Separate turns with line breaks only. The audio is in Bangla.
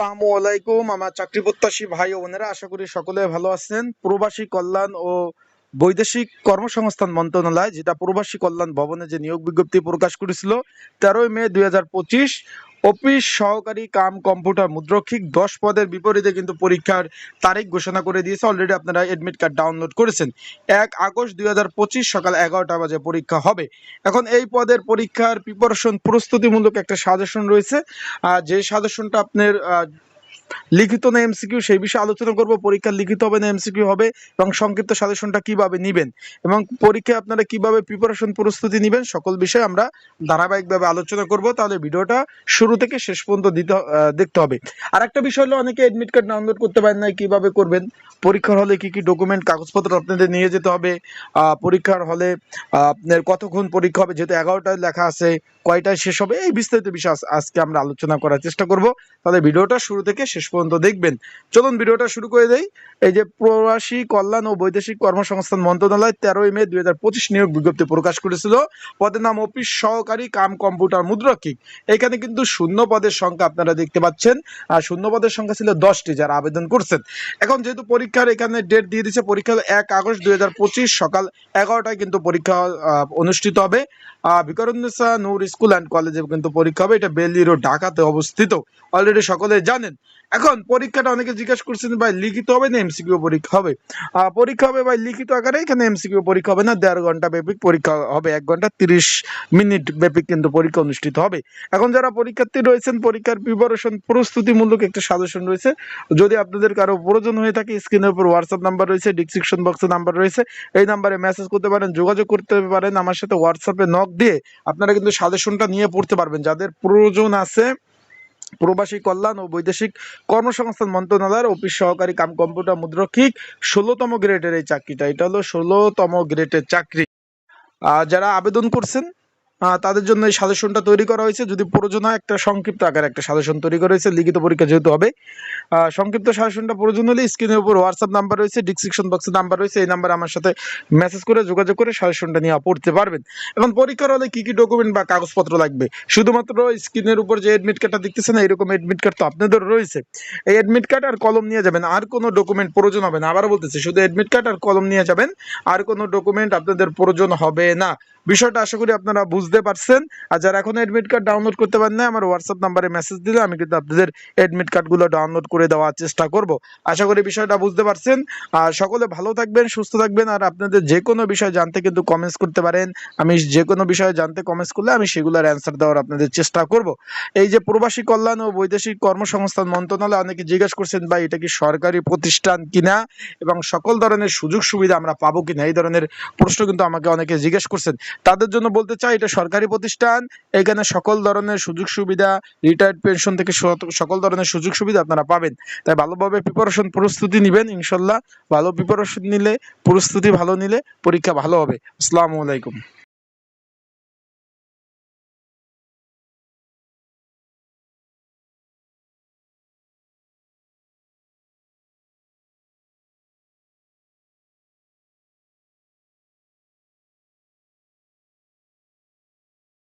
আসসালামু আলাইকুম। আমার চাকরি প্রত্যাশী ভাই ও বোনেরা, আশা করি সকলে ভালো আছেন। প্রবাসী কল্যাণ ও বৈদেশিক কর্মসংস্থান মন্ত্রণালয়, যেটা প্রবাসী কল্যাণ ভবনে যে নিয়োগ বিজ্ঞপ্তি প্রকাশ করেছিল, তেরোই মে দুই হাজার পঁচিশ অফিস সহকারী কাম কম্পিউটার মুদ্রক্ষিক দশ পদের বিপরীতে কিন্তু পরীক্ষার তারিখ ঘোষণা করে দিয়েছে। অলরেডি আপনারা এডমিট কার্ড ডাউনলোড করেছেন। এক আগস্ট দুই হাজার পঁচিশ সকাল এগারোটা বাজে পরীক্ষা হবে। এখন এই পদের পরীক্ষার প্রিপারেশন প্রস্তুতিমূলক একটা সাজেশন রয়েছে। যে সাজেশনটা আপনার লিখিত না এমসিকিউ সেই বিষয়ে আলোচনা করব। পরীক্ষা লিখিত হবে না এমসিকিউ হবে এবং সংক্ষিপ্ত সাজেশনটা কীভাবে নেবেন এবং পরীক্ষায় আপনারা কীভাবে প্রিপারেশন প্রস্তুতি নেবেন, সকল বিষয়ে আমরা ধারাবাহিকভাবে আলোচনা করব। তাহলে ভিডিওটা শুরু থেকে শেষ পর্যন্ত দিতে দেখতে হবে। আর একটা বিষয় হলো, অনেকে এডমিট কার্ড ডাউনলোড করতে পারেন না কীভাবে করবেন? পরীক্ষার হলে কি কি ডকুমেন্ট কাগজপত্র আপনাদের নিয়ে যেতে হবে? পরীক্ষার হলে আপনার কতক্ষণ পরীক্ষা হবে? যেহেতু এগারোটায় লেখা আছে, কয়টায় শেষ হবে? এই বিস্তারিত বিষয় আজকে আমরা আলোচনা করার চেষ্টা করব। তাহলে ভিডিওটা শুরু থেকে শেষ পর্যন্ত দেখবেন। চলুন ভিডিওটা শুরু করে দেই। এই যে প্রবাসী কল্যাণ ও বৈদেশিক কর্মসংস্থান মন্ত্রণালয় তেরোই মে দুই হাজার পঁচিশ নিয়োগ বিজ্ঞপ্তি প্রকাশ করেছিল। পদের নাম অফিস সহকারী কাম কম্পিউটার মুদ্রক্ষিক এখানে কিন্তু শূন্য পদের সংখ্যা আপনারা দেখতে পাচ্ছেন। আর শূন্য পদের সংখ্যা ছিল দশটি যারা আবেদন করছেন। এখন যেহেতু পরীক্ষার এখানে ডেট দিয়ে দিচ্ছে পরীক্ষা এক আগস্ট দুই হাজার পঁচিশ, সকাল এগারোটায় কিন্তু পরীক্ষা অনুষ্ঠিত হবে। ভিকারুন্নেসা নূর স্কুল অ্যান্ড কলেজে কিন্তু পরীক্ষা হবে। এটা বেলি রোড ঢাকাতে অবস্থিত। অলরেডি সকলে জানেন। এখন পরীক্ষাটা অনেকে জিজ্ঞাসা করছেন, ভাই, লিখিত হবে না এমসিকিউ পরীক্ষা? হবে। পরীক্ষা হবে, ভাই, লিখিত আকারে এখানে এমসিকিউ পরীক্ষা হবে না, দেড় ঘণ্টা ব্যাপী পরীক্ষা হবে, এক ঘণ্টা তিরিশ মিনিট ব্যাপী কিন্তু পরীক্ষা অনুষ্ঠিত হবে। এখন যারা পরীক্ষার্থী রয়েছেন, পরীক্ষার প্রিপারেশন প্রস্তুতিমূলক একটা সাজেশন রয়েছে। যদি আপনাদের কারও প্রয়োজন হয়ে থাকে স্ক্রিনের উপর হোয়াটসঅ্যাপ নাম্বার রয়েছে ডিসক্রিপশন বক্সে নাম্বার রয়েছে। এই নাম্বারে মেসেজ করতে পারেন, যোগাযোগ করতে পারেন, আমার সাথে হোয়াটসঅ্যাপে নক দিয়ে আপনারা কিন্তু সাজেশনটা নিয়ে পড়তে পারবেন। যাদের প্রয়োজন আছে প্রবাসী কল্যাণ ও বৈদেশিক কর্মসংস্থান মন্ত্রণালয়ের অফিস সহকারী কাম কম্পিউটার মুদ্রক্ষিক ষোলোতম গ্রেডের এই চাকরিটা, এটা হলো ষোলোতম গ্রেডের চাকরি। যারা আবেদন করছেন তাদের জন্য এই সাজেশনটা তৈরি করা হয়েছে। যদি প্রয়োজন হয়, একটা সংক্ষিপ্ত আকারে একটা সাজেশন তৈরি করা হয়েছে। লিখিত পরীক্ষা যেহেতু হবে সংক্ষিপ্ত সাজেশনটা প্রয়োজন হলে স্ক্রিনের উপর হোয়াটসঅ্যাপ নাম্বার রয়েছে ডিসক্রিপশন বক্সে নাম্বার রয়েছে, এই নাম্বারে আমার সাথে মেসেজ করে যোগাযোগ করে সাজেশনটা নিয়ে পড়তে পারবেন। এখন পরীক্ষার হলে কি কি ডকুমেন্ট বা কাগজপত্র লাগবে? শুধুমাত্র স্ক্রিনের উপর যে এডমিট কার্ডটা দেখতেছেন এরকম এডমিট কার্ড তো আপনাদের রয়েছে। এই এডমিট কার্ড আর কলম নিয়ে যাবেন, আর কোনো ডকুমেন্ট প্রয়োজন হবে না। আবার বলতেছি, শুধু এডমিট কার্ড আর কলম নিয়ে যাবেন, আর কোনো ডকুমেন্ট আপনাদের প্রয়োজন হবে না। বিষয়টা আশা করি আপনারা বুঝতে পারছেন। আর যারা এখন এডমিট কার্ড ডাউনলোড করতে পারেন না আমার হোয়াটসঅ্যাপ নাম্বারে মেসেজ দিলে আমি কিন্তু আপনাদের এডমিট কার্ডগুলো ডাউনলোড করে দেওয়ার চেষ্টা করব। আশা করি বিষয়টা বুঝতে পারছেন। আর সকলে ভালো থাকবেন, সুস্থ থাকবেন। আর আপনাদের যে কোনো বিষয় জানতে কিন্তু কমেন্টস করতে পারেন। আমি যে কোনো বিষয়ে জানতে কমেন্টস করলে আমি সেগুলোর অ্যান্সার দেওয়ার আপনাদের চেষ্টা করব। এই যে প্রবাসী কল্যাণ ও বৈদেশিক কর্মসংস্থান মন্ত্রণালয় অনেকে জিজ্ঞেস করছেন, ভাই, এটা কি সরকারি প্রতিষ্ঠান কিনা? এবং সকল ধরনের সুযোগ সুবিধা আমরা পাবো কিনা? এই ধরনের প্রশ্ন কিন্তু আমাকে অনেকে জিজ্ঞেস করছেন। তাদের জন্য বলতে চাই, এটা সরকারি প্রতিষ্ঠান, এখানে সকল ধরনের সুযোগ সুবিধা রিটায়ার্ড পেনশন থেকে সকল ধরনের সুযোগ সুবিধা আপনারা পাবেন। তাই ভালোভাবে প্রিপারেশন প্রস্তুতি নেবেন ইনশাল্লাহ। ভালো প্রিপারেশন নিলে, প্রস্তুতি ভালো নিলে পরীক্ষা ভালো হবে। আসসালামু আলাইকুম।